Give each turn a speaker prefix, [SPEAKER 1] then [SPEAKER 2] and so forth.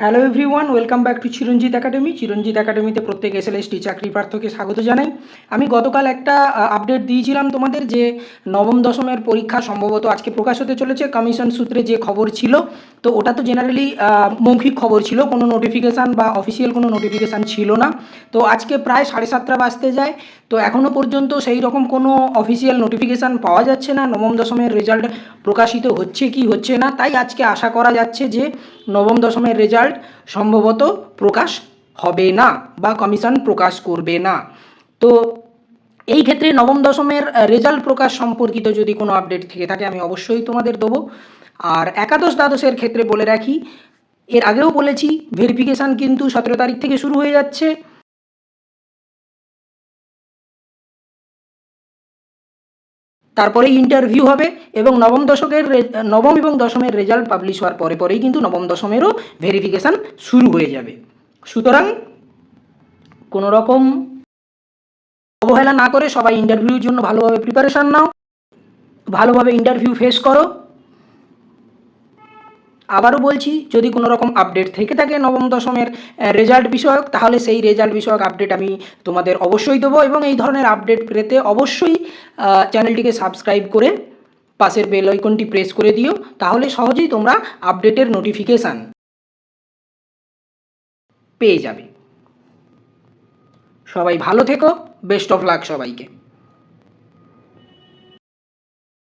[SPEAKER 1] Hello everyone welcome back to Chiranjit academy Chiranjit একাডেমিতে প্রত্যেক S T চাকরি প্রার্থীকে স্বাগত জানাই। আমি গতকাল একটা আপডেট দিয়েছিলাম তোমাদের যে নবম, দশমের পরীক্ষা সম্ভবত আজকে প্রকাশ হতে চলেছে। কমিশন সূত্রে যে খবর ছিল, তো ওটা তো জেনারেলি মৌখিক খবর ছিল। কোনো নোটিফিকেশান বা অফিসিয়াল কোনো নোটিফিকেশান ছিল না। তো আজকে প্রায় সাড়ে সাতটা বাজতে যায়। তো এখনও পর্যন্ত সেই রকম কোনো অফিসিয়াল নোটিফিকেশান পাওয়া যাচ্ছে না। নবম, দশমের রেজাল্ট প্রকাশিত হচ্ছে কি হচ্ছে না। তাই আজকে আশা করা যাচ্ছে যে নবম, দশমের রেজাল্ট সম্ভবত প্রকাশ হবে না বা কমিশন প্রকাশ করবে না। তো এই ক্ষেত্রে নবম, দশমের রেজাল্ট প্রকাশ সম্পর্কিত যদি কোনো আপডেট থেকে থাকে, আমি অবশ্যই তোমাদের দেবো। আর একাদশ, দ্বাদশের ক্ষেত্রে বলে রাখি, এর আগেও বলেছি ভেরিফিকেশান কিন্তু সতেরো তারিখ থেকে শুরু হয়ে যাচ্ছে। তারপরে ইন্টারভিউ হবে এবং নবম দশকের নবম এবং দশমের রেজাল্ট পাবলিশ হওয়ার পরে পরেই কিন্তু নবম দশমেরও ভেরিফিকেশান শুরু হয়ে যাবে। সুতরাং কোনো রকম অবহেলা না করে সবাই ইন্টারভিউর জন্য ভালোভাবে প্রিপারেশান নাও, ভালোভাবে ইন্টারভিউ ফেস করো। আবারও বলছি, যদি কোনো রকম আপডেট থেকে থাকে নবম, দশমের রেজাল্ট বিষয়ক, তাহলে সেই রেজাল্ট বিষয়ক আপডেট আমি তোমাদের অবশ্যই দেবো এবং এই ধরনের আপডেট পেতে অবশ্যই চ্যানেলটিকে সাবস্ক্রাইব করে পাশের বেল আইকনটি প্রেস করে দিও, তাহলে সহজেই তোমরা আপডেটের নোটিফিকেশান পেয়ে যাবে। সবাই ভালো থেকো বেস্ট অফ লাক সবাইকে।